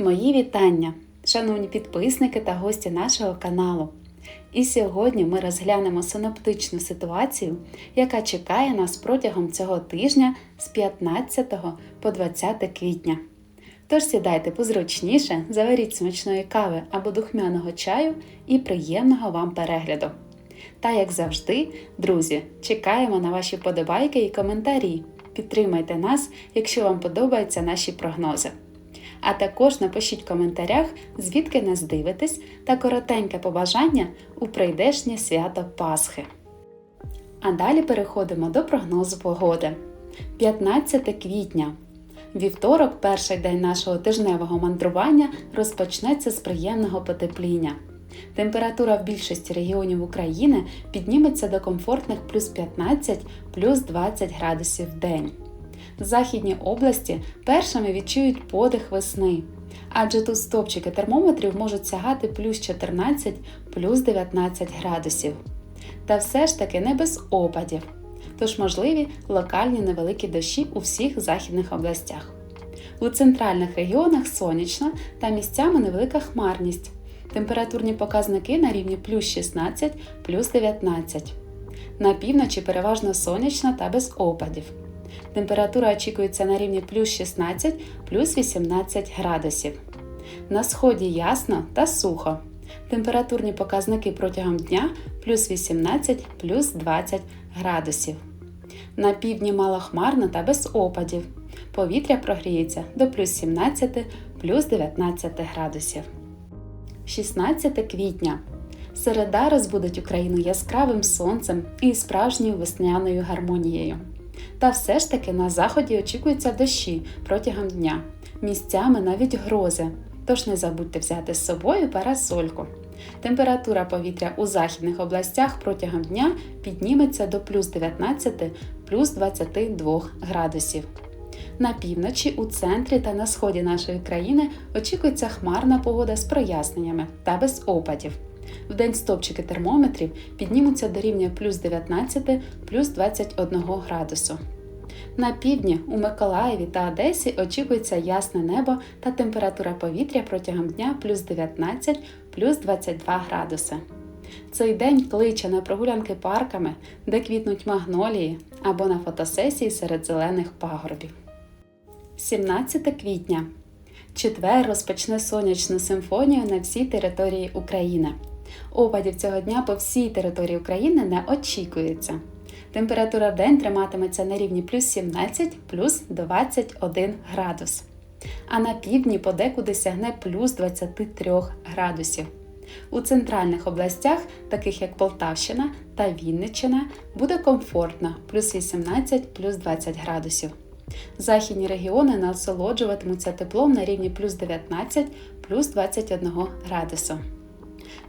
Мої вітання, шановні підписники та гості нашого каналу. І сьогодні ми розглянемо синоптичну ситуацію, яка чекає нас протягом цього тижня з 15 по 20 квітня. Тож сідайте позручніше, заваріть смачної кави або духмяного чаю і приємного вам перегляду. Та як завжди, друзі, чекаємо на ваші подобайки і коментарі. Підтримайте нас, якщо вам подобаються наші прогнози. А також напишіть в коментарях, звідки нас дивитесь, та коротеньке побажання у прийдешнє свято Пасхи. А далі переходимо до прогнозу погоди. 15 квітня. Вівторок, перший день нашого тижневого мандрування, розпочнеться з приємного потепління. Температура в більшості регіонів України підніметься до комфортних плюс 15 плюс 20 градусів в день. Західні області першими відчують подих весни, адже тут стопчики термометрів можуть сягати плюс 14 плюс 19 градусів. Та все ж таки не без опадів, тож можливі локальні невеликі дощі у всіх західних областях. У центральних регіонах сонячна та місцями невелика хмарність. Температурні показники на рівні плюс 16 плюс 19. На півночі переважно сонячна та без опадів. Температура очікується на рівні плюс 16 плюс 18 градусів. На сході ясно та сухо. Температурні показники протягом дня плюс 18 плюс 20 градусів. На півдні малохмарно та без опадів. Повітря прогріється до плюс 17 плюс 19 градусів. 16 квітня. Середа розбудить Україну яскравим сонцем і справжньою весняною гармонією. Та все ж таки на заході очікуються дощі протягом дня, місцями навіть грози. Тож не забудьте взяти з собою парасольку. Температура повітря у західних областях протягом дня підніметься до плюс 19 плюс 22 градусів. На півночі, у центрі та на сході нашої країни очікується хмарна погода з проясненнями та без опадів. Вдень стопчики термометрів піднімуться до рівня плюс 19 плюс 21 градусу. На півдні у Миколаєві та Одесі очікується ясне небо та температура повітря протягом дня плюс 19 плюс 22 градуси. Цей день кличе на прогулянки парками, де квітнуть магнолії або на фотосесії серед зелених пагорбів. 17 квітня. Четвер розпочне сонячну симфонію на всій території України. Опадів цього дня по всій території України не очікується. Температура в день триматиметься на рівні плюс 17 плюс 21 градус. А на півдні подекуди сягне плюс 23 градусів. У центральних областях, таких як Полтавщина та Вінниччина, буде комфортно плюс 18 плюс 20 градусів. Західні регіони насолоджуватимуться теплом на рівні плюс 19 плюс 21 градусу.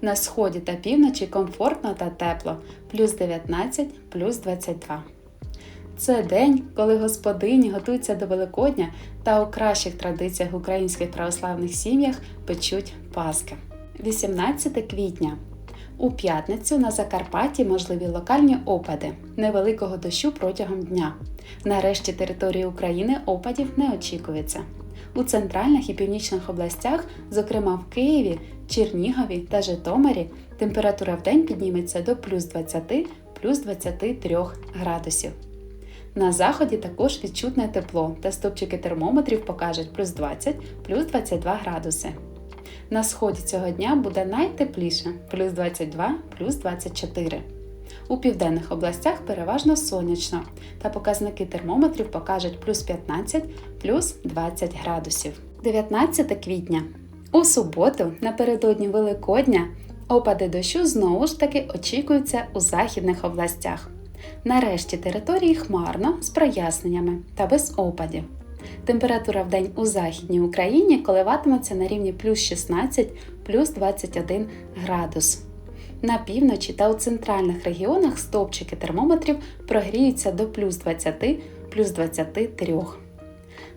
На сході та півночі комфортно та тепло плюс 19 плюс 22. Це день, коли господині готуються до Великодня та у кращих традиціях українських православних сім'ях печуть Паски. 18 квітня. У п'ятницю на Закарпатті можливі локальні опади невеликого дощу протягом дня. Нарешті території України опадів не очікується. У центральних і північних областях, зокрема в Києві, Чернігові та Житомирі, температура в день підніметься до плюс 20 плюс 23 градусів. На заході також відчутне тепло, та стопчики термометрів покажуть плюс 20 плюс 22 градуси. На сході цього дня буде найтепліше плюс 22 плюс 24. У південних областях переважно сонячно, та показники термометрів покажуть плюс 15 плюс 20 градусів. 19 квітня. У суботу, напередодні Великодня, опади дощу знову ж таки очікуються у західних областях. Нарешті території хмарно з проясненнями та без опадів. Температура в день у Західній Україні коливатиметься на рівні плюс 16 плюс 21 градус. На півночі та у центральних регіонах стовпчики термометрів прогріються до плюс 20 плюс 23.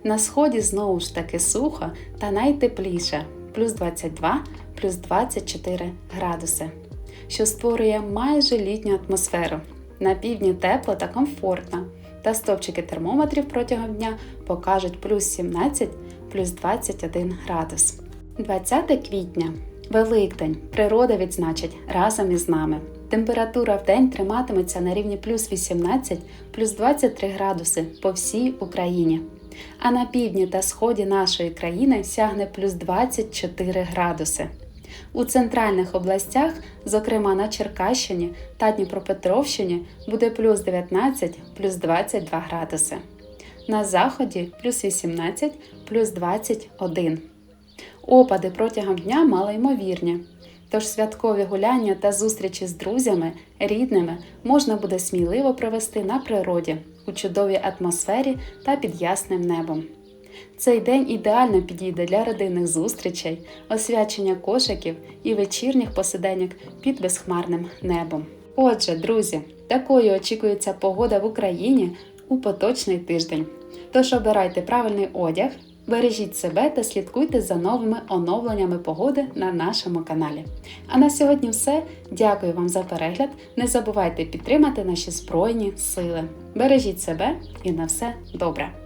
На сході знову ж таки сухо та найтепліше плюс 22 плюс 24 градуси, що створює майже літню атмосферу. На півдні тепло та комфортно, та стовпчики термометрів протягом дня покажуть плюс 17 плюс 21 градус. 20 квітня Великдень. Природа відзначить разом із нами. Температура в день триматиметься на рівні плюс 18, плюс 23 градуси по всій Україні. А на півдні та сході нашої країни сягне плюс 24 градуси. У центральних областях, зокрема на Черкащині та Дніпропетровщині, буде плюс 19, плюс 22 градуси. На заході плюс 18, плюс 21. Опади протягом дня малоймовірні. Тож святкові гуляння та зустрічі з друзями, рідними можна буде сміливо провести на природі у чудовій атмосфері та під ясним небом. Цей день ідеально підійде для родинних зустрічей, освячення кошиків і вечірніх посиденьок під безхмарним небом. Отже, друзі, такою очікується погода в Україні у поточний тиждень. Тож обирайте правильний одяг, бережіть себе та слідкуйте за новими оновленнями погоди на нашому каналі. А на сьогодні все. Дякую вам за перегляд. Не забувайте підтримати наші Збройні Сили. Бережіть себе і на все добре!